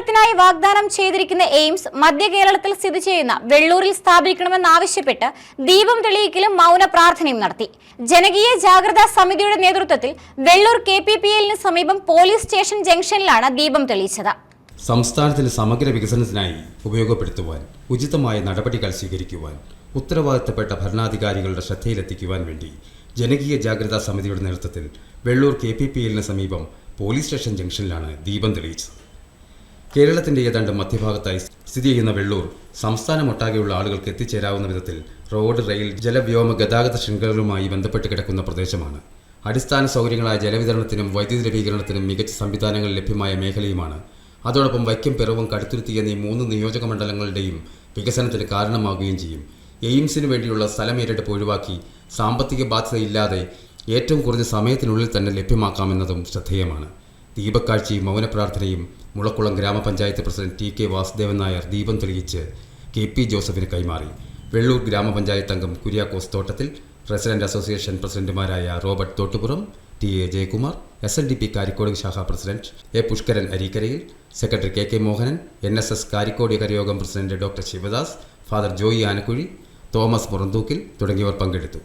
കേരളത്തിനായി വാഗ്ദാനം ചെയ്തിരിക്കുന്ന എയിംസ് മധ്യ കേരളത്തിൽ സ്ഥിതി ചെയ്യുന്ന വെള്ളൂരിൽ സ്ഥാപിക്കണമെന്നാവശ്യപ്പെട്ട് ദീപം തെളിയിക്കലും മൗന പ്രാർത്ഥനയും നടത്തി. ജനകീയ ജാഗ്രതാ സമിതിയുടെ നേതൃത്വത്തിൽ വെള്ളൂർ കെ പി പി എല്ലിന് സമീപം പോലീസ് സ്റ്റേഷൻ ജംഗ്ഷനിലാണ് ദീപം തെളിയിച്ചത്. സംസ്ഥാനത്തിന് സമഗ്ര വികസനത്തിനായി ഉപയോഗപ്പെടുത്തുവാൻ ഉചിതമായ നടപടികൾ സ്വീകരിക്കുവാൻ ഉത്തരവാദിത്തപ്പെട്ട ഭരണാധികാരികളുടെ ശ്രദ്ധയിലെത്തിക്കുവാൻ വേണ്ടി ജനകീയ ജാഗ്രതാ സമിതിയുടെ നേതൃത്വത്തിൽ വെള്ളൂർ കെ പി പി എല്ലിന് സമീപം പോലീസ് സ്റ്റേഷൻ ജംഗ്ഷനിലാണ് ദീപം തെളിയിച്ചത്. കേരളത്തിന്റെ ഏതാണ്ട് മധ്യഭാഗത്തായി സ്ഥിതി ചെയ്യുന്ന വെള്ളൂർ സംസ്ഥാനമൊട്ടാകെയുള്ള ആളുകൾക്ക് എത്തിച്ചേരാവുന്ന വിധത്തിൽ റോഡ് റെയിൽ ജലവ്യോമ ഗതാഗത ശൃംഖലകളുമായി ബന്ധപ്പെട്ട് കിടക്കുന്ന പ്രദേശമാണ്. അടിസ്ഥാന സൗകര്യങ്ങളായ ജലവിതരണത്തിനും വൈദ്യുതി ലഭീകരണത്തിനും മികച്ച സംവിധാനങ്ങൾ ലഭ്യമായ മേഖലയുമാണ്. അതോടൊപ്പം വൈക്കം പിറവും കടുത്തുരുത്തി എന്നീ മൂന്ന് നിയോജക മണ്ഡലങ്ങളുടെയും വികസനത്തിന് കാരണമാകുകയും ചെയ്യും. എയിംസിന് വേണ്ടിയുള്ള സ്ഥലം ഏറ്റെടുപ്പ് ഒഴിവാക്കി സാമ്പത്തിക ബാധ്യതയില്ലാതെ ഏറ്റവും കുറഞ്ഞ സമയത്തിനുള്ളിൽ തന്നെ ലഭ്യമാക്കാമെന്നതും ശ്രദ്ധേയമാണ്. ദീപക്കാഴ്ചയും മൗനപ്രാർത്ഥനയും മുളക്കുളം ഗ്രാമപഞ്ചായത്ത് president T K Vasudevan Nair ദീപം തെളിയിച്ച് കെ പി ജോസഫിന് കൈമാറി. വെള്ളൂർ ഗ്രാമപഞ്ചായത്ത് അംഗം കുര്യാക്കോസ് തോട്ടത്തിൽ റെസിഡന്റ് അസോസിയേഷൻ പ്രസിഡന്റുമാരായ Robert Thottupuram T A Jayakumar S N D P Karikode ശാഖാ president A Pushkaran Areekkarayil secretary K K Mohanan N S S Karikode കരയോഗം president doctor Sivadas father Joy Anakkuzhi Thomas Muranthookkil തുടങ്ങിയവർ പങ്കെടുത്തു.